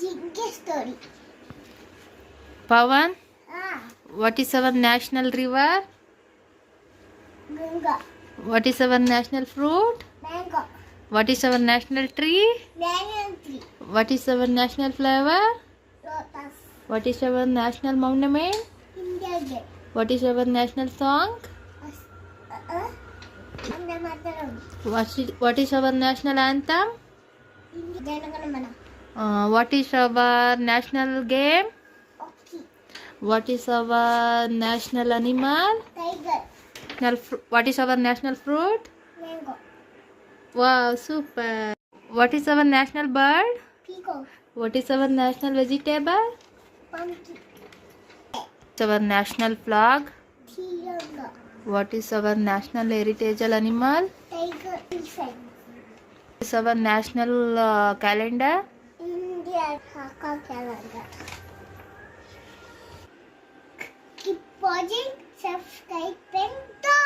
జింకే story Pawan, ఆ, what is our national river? Ganga What is our national fruit? Mango What is our national tree? Mango tree What is our national flower? Lotus What is our national monument? India gate What is our national song? అందరి మాత్రం What is, what is our national anthem? Jana Gana Mana Uh, what is our national game? What is our national animal? Tiger. what is our national fruit? Mango. Wow, super. What is our national bird? Peacock. What is our national vegetable? Pumpkin. Our national flag? Tiaga. What is our national heritage animal? Tiger. What is our national uh, calendar? அக்கா கேளுங்க keep watching subscribe and talk